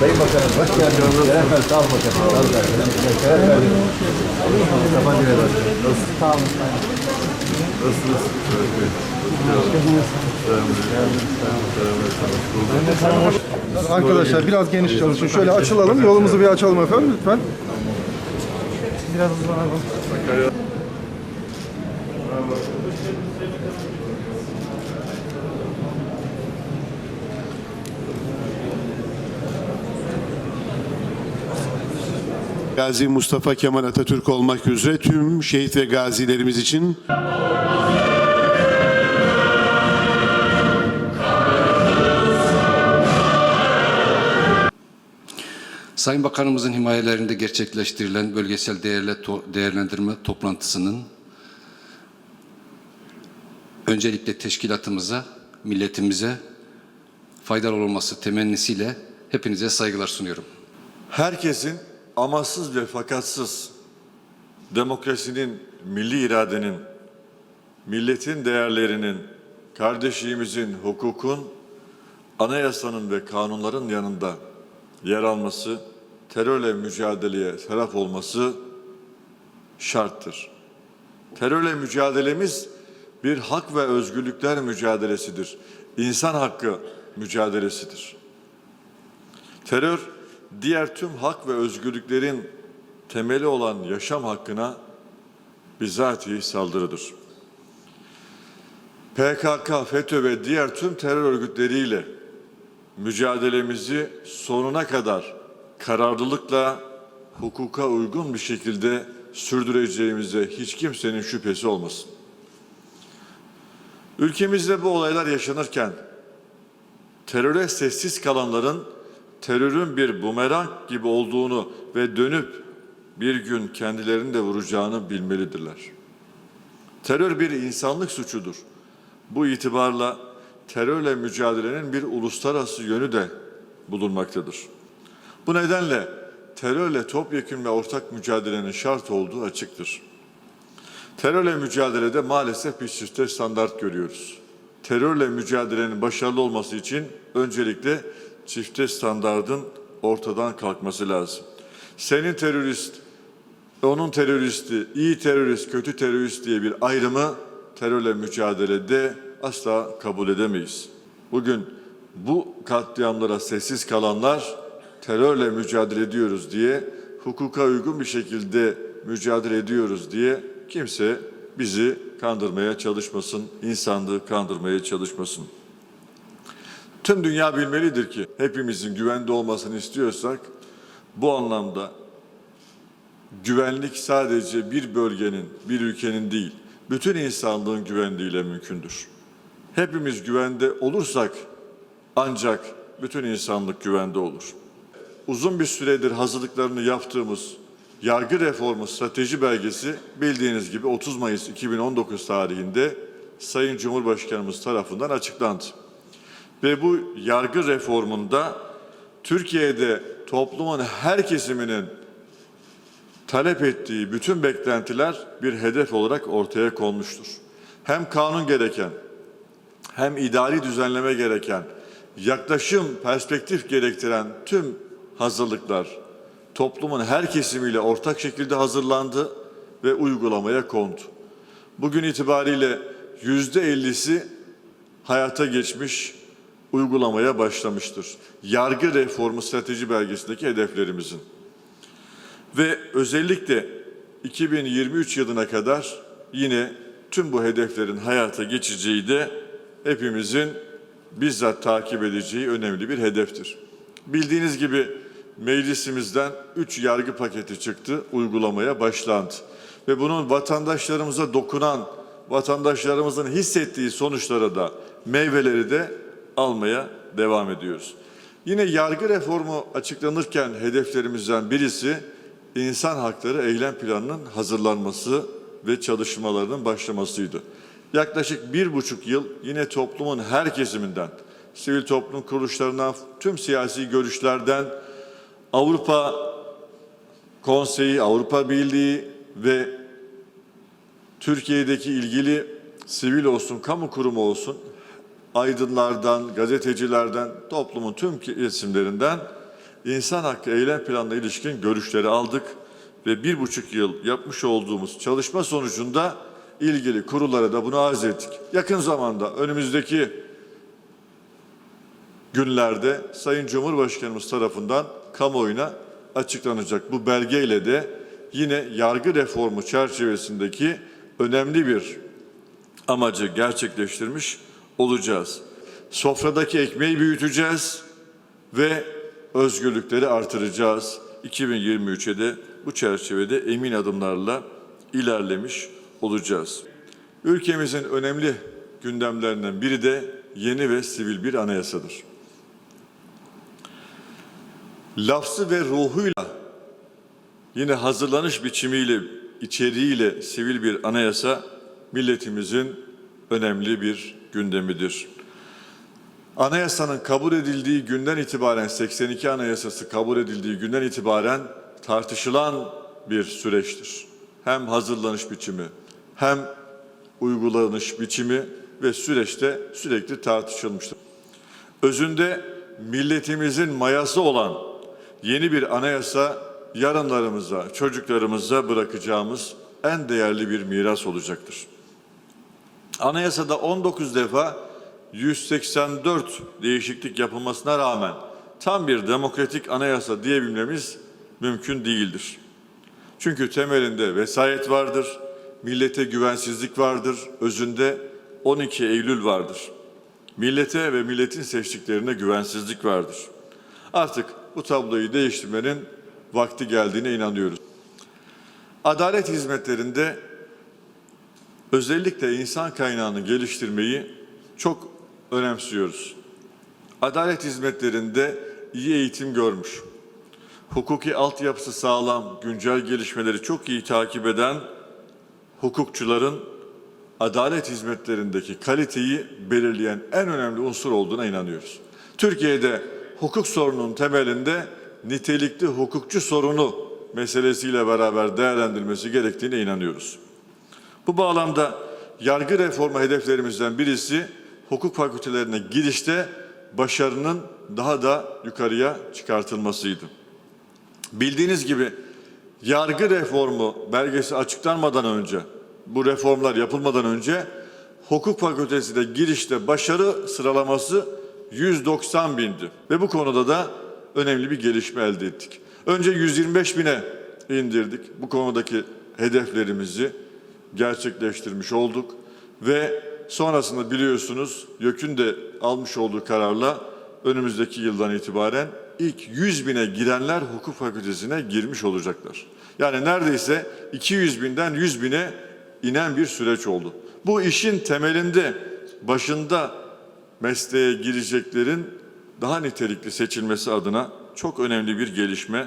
Sayın Bakanım, hoş geldiniz. Şeref sağ olun bakanım. Sağ olun. Şeref verdiniz. Mustafa Nasılsınız? Sağ olun. Nasılsınız? Arkadaşlar biraz geniş çalışın. Şöyle açılalım. Yolumuzu bir açalım efendim lütfen. Biraz hızlanalım. Gazi Mustafa Kemal Atatürk olmak üzere tüm şehit ve gazilerimiz için Sayın Bakanımızın himayelerinde gerçekleştirilen bölgesel değerle to- değerlendirme toplantısının öncelikle teşkilatımıza, milletimize faydalı olması temennisiyle hepinize saygılar sunuyorum. Herkesin amaçsız ve fakatsız demokrasinin, milli iradenin, milletin değerlerinin, kardeşliğimizin, hukukun, anayasanın ve kanunların yanında yer alması, terörle mücadeleye taraf olması şarttır. Terörle mücadelemiz bir hak ve özgürlükler mücadelesidir. İnsan hakkı mücadelesidir. Terör, diğer tüm hak ve özgürlüklerin temeli olan yaşam hakkına bizatihi saldırıdır. PKK, FETÖ ve diğer tüm terör örgütleriyle mücadelemizi sonuna kadar kararlılıkla, hukuka uygun bir şekilde sürdüreceğimize hiç kimsenin şüphesi olmasın. Ülkemizde bu olaylar yaşanırken teröre sessiz kalanların terörün bir bumerang gibi olduğunu ve dönüp bir gün kendilerini de vuracağını bilmelidirler. Terör bir insanlık suçudur. Bu itibarla terörle mücadelenin bir uluslararası yönü de bulunmaktadır. Bu nedenle terörle topyekun ve ortak mücadelenin şart olduğu açıktır. Terörle mücadelede maalesef bir çifte standart görüyoruz. Terörle mücadelenin başarılı olması için öncelikle çifte standardın ortadan kalkması lazım. Senin terörist, onun teröristi, iyi terörist, kötü terörist diye bir ayrımı terörle mücadelede asla kabul edemeyiz. Bugün bu katliamlara sessiz kalanlar terörle mücadele ediyoruz diye, hukuka uygun bir şekilde mücadele ediyoruz diye kimse bizi kandırmaya çalışmasın, insanlığı kandırmaya çalışmasın. Tüm dünya bilmelidir ki hepimizin güvende olmasını istiyorsak bu anlamda güvenlik sadece bir bölgenin, bir ülkenin değil, bütün insanlığın güvenliğiyle mümkündür. Hepimiz güvende olursak ancak bütün insanlık güvende olur. Uzun bir süredir hazırlıklarını yaptığımız yargı reformu strateji belgesi bildiğiniz gibi 30 Mayıs 2019 tarihinde Sayın Cumhurbaşkanımız tarafından açıklandı. Ve bu yargı reformunda Türkiye'de toplumun her kesiminin talep ettiği bütün beklentiler bir hedef olarak ortaya konmuştur. Hem kanun gereken, hem idari düzenleme gereken, yaklaşım, perspektif gerektiren tüm hazırlıklar toplumun her kesimiyle ortak şekilde hazırlandı ve uygulamaya kondu. Bugün itibariyle yüzde ellisi hayata geçmiş, uygulamaya başlamıştır. Yargı reformu strateji belgesindeki hedeflerimizin. Ve özellikle 2023 yılına kadar yine tüm bu hedeflerin hayata geçeceği de hepimizin bizzat takip edeceği önemli bir hedeftir. Bildiğiniz gibi meclisimizden 3 yargı paketi çıktı, uygulamaya başlandı. Ve bunun vatandaşlarımıza dokunan, vatandaşlarımızın hissettiği sonuçlara da, meyveleri de almaya devam ediyoruz. Yine yargı reformu açıklanırken hedeflerimizden birisi insan hakları eylem planının hazırlanması ve çalışmalarının başlamasıydı. Yaklaşık bir buçuk yıl yine toplumun her kesiminden, sivil toplum kuruluşlarından, tüm siyasi görüşlerden, Avrupa Konseyi, Avrupa Birliği ve Türkiye'deki ilgili sivil olsun, kamu kurumu olsun aydınlardan, gazetecilerden, toplumun tüm kesimlerinden insan hakkı eylem planına ilişkin görüşleri aldık ve bir buçuk yıl yapmış olduğumuz çalışma sonucunda ilgili kurullara da bunu arz ettik. Yakın zamanda önümüzdeki günlerde Sayın Cumhurbaşkanımız tarafından kamuoyuna açıklanacak. Bu belgeyle de yine yargı reformu çerçevesindeki önemli bir amacı gerçekleştirmiş olacağız. Sofradaki ekmeği büyüteceğiz ve özgürlükleri artıracağız. 2023'e de bu çerçevede emin adımlarla ilerlemiş olacağız. Ülkemizin önemli gündemlerinden biri de yeni ve sivil bir anayasadır. Lafzı ve ruhuyla yine hazırlanış biçimiyle, içeriğiyle sivil bir anayasa milletimizin önemli bir gündemidir. Anayasanın kabul edildiği günden itibaren 82 Anayasası kabul edildiği günden itibaren tartışılan bir süreçtir. Hem hazırlanış biçimi hem uygulanış biçimi ve süreçte sürekli tartışılmıştır. Özünde milletimizin mayası olan yeni bir anayasa yarınlarımıza, çocuklarımıza bırakacağımız en değerli bir miras olacaktır. Anayasada 19 defa 184 değişiklik yapılmasına rağmen tam bir demokratik anayasa diyebilmemiz mümkün değildir. Çünkü temelinde vesayet vardır, millete güvensizlik vardır, özünde 12 Eylül vardır. Millete ve milletin seçtiklerine güvensizlik vardır. Artık bu tabloyu değiştirmenin vakti geldiğine inanıyoruz. Adalet hizmetlerinde özellikle insan kaynağını geliştirmeyi çok önemsiyoruz. Adalet hizmetlerinde iyi eğitim görmüş, hukuki altyapısı sağlam, güncel gelişmeleri çok iyi takip eden hukukçuların adalet hizmetlerindeki kaliteyi belirleyen en önemli unsur olduğuna inanıyoruz. Türkiye'de hukuk sorunun temelinde nitelikli hukukçu sorunu meselesiyle beraber değerlendirilmesi gerektiğine inanıyoruz. Bu bağlamda yargı reformu hedeflerimizden birisi hukuk fakültelerine girişte başarının daha da yukarıya çıkartılmasıydı. Bildiğiniz gibi yargı reformu belgesi açıklanmadan önce, bu reformlar yapılmadan önce hukuk fakültesine girişte başarı sıralaması 190 bindi. Ve bu konuda da önemli bir gelişme elde ettik. Önce 125 bine indirdik. Bu konudaki hedeflerimizi gerçekleştirmiş olduk. Ve sonrasında biliyorsunuz YÖK'ün de almış olduğu kararla önümüzdeki yıldan itibaren ilk 100 bine girenler hukuk fakültesine girmiş olacaklar. Yani neredeyse 200 binden 100 bine inen bir süreç oldu. Bu işin temelinde, başında mesleğe gireceklerin daha nitelikli seçilmesi adına çok önemli bir gelişme